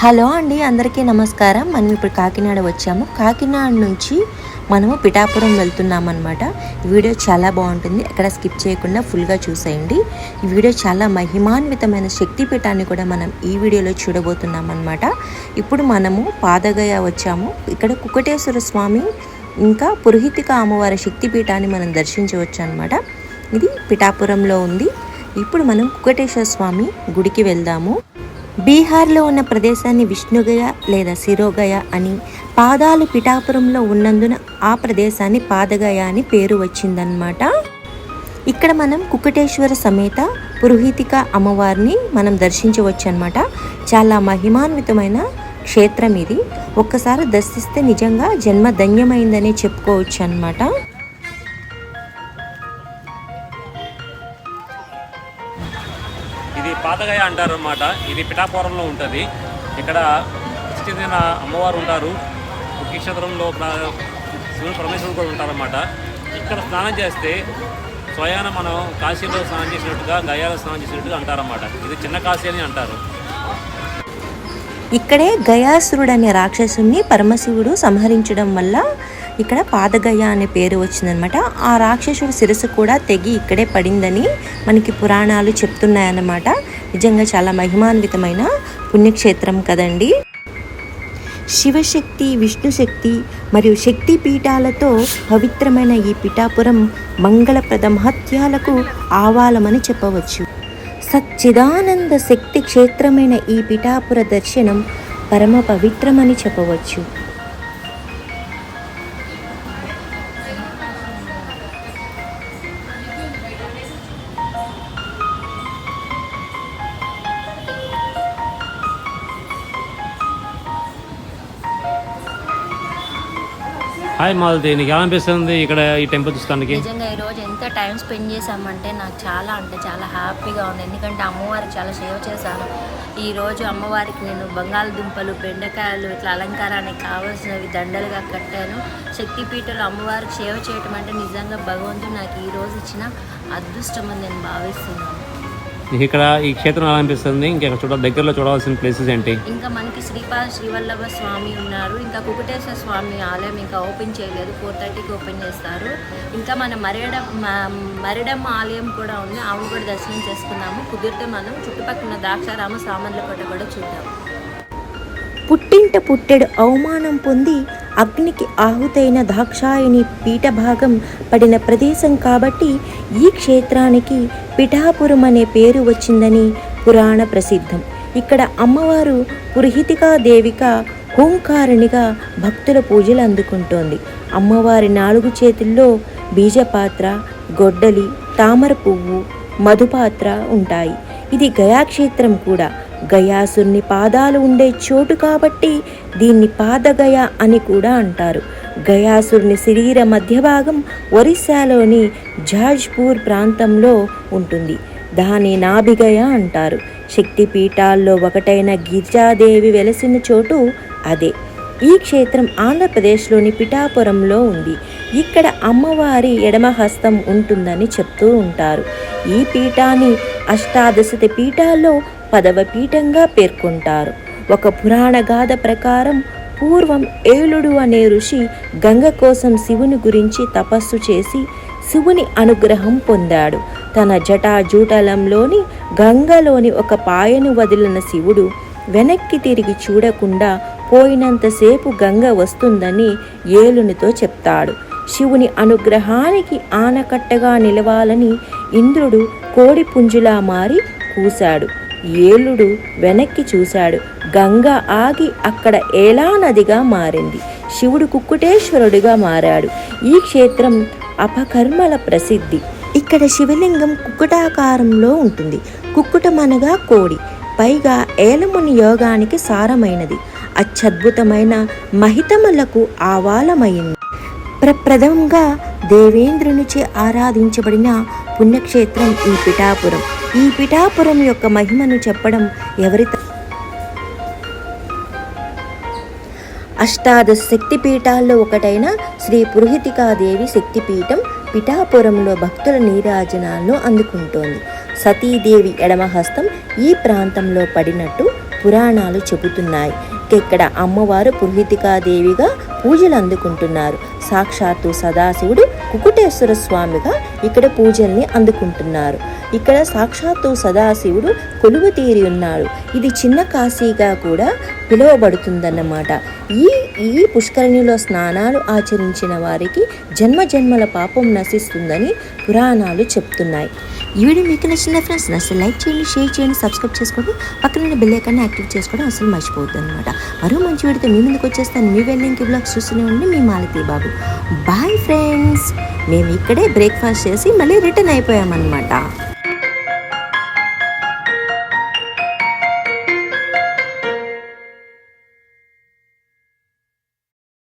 Hello అండి అందరికీ నమస్కారం. మనం ఇప్పుడు కాకినాడ వచ్చాము. కాకినాడ నుంచి మనము పిఠాపురం వెళ్తున్నాం అనమాట ఈ వీడియో చాలా బాగుంటుంది. ఎక్కడ స్కిప్ చేయకుండా ఫుల్గా చూసేయండి. ఈ వీడియో చాలా మహిమాన్వితమైన శక్తిపీఠాన్ని కూడా మనం ఈ వీడియోలో చూడబోతున్నాం అనమాట ఇప్పుడు మనము పాదగయ వచ్చాము. ఇక్కడ కుకటేశ్వర స్వామి ఇంకా పురోహితిక అమ్మవారి శక్తిపీఠాన్ని మనం దర్శించవచ్చు అనమాట ఇది పిఠాపురంలో ఉంది. ఇప్పుడు మనం కుకటేశ్వర స్వామి గుడికి వెళ్దాము. బీహార్లో ఉన్న ప్రదేశాన్ని విష్ణుగయ లేదా శిరోగయ అని పాదాలు పిఠాపురంలో ఉన్నందున ఆ ప్రదేశాన్ని పాదగయ అని పేరు వచ్చిందనమాట ఇక్కడ మనం కుకటేశ్వర సమేత పురోహితిక అమ్మవారిని మనం దర్శించవచ్చు అనమాట చాలా మహిమాన్వితమైన క్షేత్రం ఇది. ఒక్కసారి దర్శిస్తే నిజంగా జన్మ ధన్యమైందనే చెప్పుకోవచ్చు అనమాట అంటారు అన్నమాట ఇది పిఠాపురంలో ఉంటుంది. ఇక్కడ చెందిన అమ్మవారు ఉంటారు నక్షత్రంలో శివుడు పరమేశ్వరుడు కూడా ఉంటారన్నమాట. ఇక్కడ స్నానం చేస్తే స్వయాన మనం కాశీలో స్నానం చేసినట్టుగా గయాలో స్నానం చేసినట్టుగా అంటారన్నమాట. ఇది చిన్న కాశీ అని అంటారు. ఇక్కడే గయాసురుడు అనే రాక్షసుని పరమశివుడు సంహరించడం వల్ల ఇక్కడ పాదగయ అనే పేరు వచ్చిందనమాట. ఆ రాక్షసుడి శిరస్సు కూడా తెగి ఇక్కడే పడిందని మనకి పురాణాలు చెప్తున్నాయన్నమాట. నిజంగా చాలా మహిమాన్వితమైన పుణ్యక్షేత్రం కదండి. శివశక్తి విష్ణుశక్తి మరియు శక్తి పీఠాలతో పవిత్రమైన ఈ పిఠాపురం మంగళప్రద మహత్యాలకు ఆవాలమని చెప్పవచ్చు. సచ్చిదానంద శక్తి క్షేత్రమైన ఈ పిఠాపుర దర్శనం పరమ పవిత్రమని చెప్పవచ్చు. హాయ్ మాలతి నీకు ఎలా అనిపిస్తుంది ఇక్కడ ఈ టెంపుల్ చూస్తానికి? నిజంగా ఈరోజు ఎంత టైం స్పెండ్ చేశామంటే నాకు చాలా అంటే చాలా హ్యాపీగా ఉంది. ఎందుకంటే అమ్మవారికి చాలా సేవ చేశాను. ఈరోజు అమ్మవారికి నేను బంగాళదుంపలు బెండకాయలు ఇట్లా అలంకారానికి కావాల్సినవి దండలుగా కట్టాను. శక్తిపీఠలు అమ్మవారికి సేవ చేయటం అంటే నిజంగా భగవంతుడు నాకు ఈ రోజు ఇచ్చిన అదృష్టం అని నేను భావిస్తున్నాను. ఇక్కడ ఈ క్షేత్రం ఎలా అనిపిస్తుంది? ఇంకా చూడ దగ్గరలో చూడవలసిన ప్లేసెస్ ఏంటి? ఇంకా మనకి శ్రీపాద శ్రీవల్లభ స్వామి ఉన్నారు. ఇంకా కుకుటేశ్వర స్వామి ఆలయం ఇంకా ఓపెన్ చేయలేదు. ఫోర్ థర్టీకి ఓపెన్ చేస్తారు. ఇంకా మన మరిడ మ- మరిడమ్మ ఆలయం కూడా ఉంది. ఆమె కూడా దర్శనం చేసుకున్నాము కుదిరితే మనం చుట్టుపక్కల ద్రాక్షారామ సామాన్లకోట కూడా చూద్దాం. పుట్టింట పుట్టెడు అవమానం పొంది అగ్నికి ఆహుతైన దాక్షాయిని పీఠభాగం పడిన ప్రదేశం కాబట్టి ఈ క్షేత్రానికి పిఠాపురం అనే పేరు వచ్చిందని పురాణ ప్రసిద్ధం. ఇక్కడ అమ్మవారు పురహితికా దేవిక హోంకారిణిగా భక్తుల పూజలు అందుకుంటోంది. అమ్మవారి నాలుగు చేతుల్లో బీజపాత్ర గొడ్డలి తామర పువ్వు మధుపాత్ర ఉంటాయి. ఇది గయాక్షేత్రం కూడా. గయాసుని పాదాలు ఉండే చోటు కాబట్టి దీన్ని పాదగయ అని కూడా అంటారు. గయాసురుని శరీర మధ్య భాగం ఒరిస్సాలోని జాజ్పూర్ ప్రాంతంలో ఉంటుంది. దాని నాభిగయ అంటారు. శక్తిపీఠాల్లో ఒకటైన గిరిజాదేవి వెలసిన చోటు అదే. ఈ క్షేత్రం ఆంధ్రప్రదేశ్లోని పిఠాపురంలో ఉంది. ఇక్కడ అమ్మవారి ఎడమహస్తం ఉంటుందని చెప్తూ ఉంటారు. ఈ పీఠాన్ని అష్టాదశత పీఠాల్లో పదవ పీఠంగా పేర్కొంటారు. ఒక పురాణ గాథ ప్రకారం పూర్వం ఏలుడు అనే ఋషి గంగ కోసం శివుని గురించి తపస్సు చేసి శివుని అనుగ్రహం పొందాడు. తన జటాజూటలంలోని గంగలోని ఒక పాయను వదిలిన శివుడు వెనక్కి తిరిగి చూడకుండా పోయినంతసేపు గంగ వస్తుందని ఏలునితో చెప్తాడు. శివుని అనుగ్రహానికి ఆనకట్టగా నిలవాలని ఇంద్రుడు కోడి పుంజులా మారి కూశాడు. ఏలుడు వెనక్కి చూశాడు. గంగ ఆగి అక్కడ ఏలా నదిగా మారింది. శివుడు కుక్కుటేశ్వరుడిగా మారాడు. ఈ క్షేత్రం అపకర్మల ప్రసిద్ధి. ఇక్కడ శివలింగం కుక్కుటాకారంలో ఉంటుంది. కుక్కుటమనగా కోడి. పైగా ఏలముని యోగానికి సారమైనది. అత్యద్భుతమైన మహితములకు ఆవాలమైంది ప్రప్రథమంగా దేవేంద్రునిచే ఆరాధించబడిన పుణ్యక్షేత్రం ఈ పిఠాపురం. ఈ పిఠాపురం యొక్క మహిమను చెప్పడం ఎవరి అష్టాదశ శక్తిపీఠాల్లో ఒకటైన శ్రీ పురోహితికాదేవి శక్తిపీఠం పిఠాపురంలో భక్తుల నీరాజనాలను అందుకుంటోంది. సతీదేవి ఎడమహస్తం ఈ ప్రాంతంలో పడినట్టు పురాణాలు చెబుతున్నాయి. ఇక్కడ అమ్మవారు పురోహితికాదేవిగా పూజలు అందుకుంటున్నారు సాక్షాత్తు సదాశివుడు కుకుటేశ్వర స్వామిగా ఇక్కడ పూజల్ని అందుకుంటున్నారు. ఇక్కడ సాక్షాత్తు సదాశివుడు కొలువు తీరి ఉన్నాడు. ఇది చిన్న కాశీగా కూడా పిలువబడుతుందన్నమాట. ఈ ఈ పుష్కరిణిలో స్నానాలు ఆచరించిన వారికి జన్మ జన్మల పాపం నశిస్తుందని పురాణాలు చెప్తున్నాయి. ఈ వీడియో మీకు నచ్చిన ఫ్రెండ్స్ నచ్చితే లైక్ చేయండి షేర్ చేయండి సబ్స్క్రైబ్ చేసుకోండి. పక్కన బెల్ ఐకాన్ని యాక్టివ్ చేసుకోవడం అసలు మర్చిపోవద్దు అనమాట మరో మంచి వీడియోతో మీ ముందుకు వచ్చేస్తాను. మీ వెళ్ళింకి బ్లాగ్స్ చూస్తూనే ఉండి మీ మాలతీ బాబు. బాయ్ ఫ్రెండ్స్ మేము ఇక్కడే బ్రేక్ఫాస్ట్ చేసి మళ్ళీ రిటర్న్ అయిపోయామన్నమాట.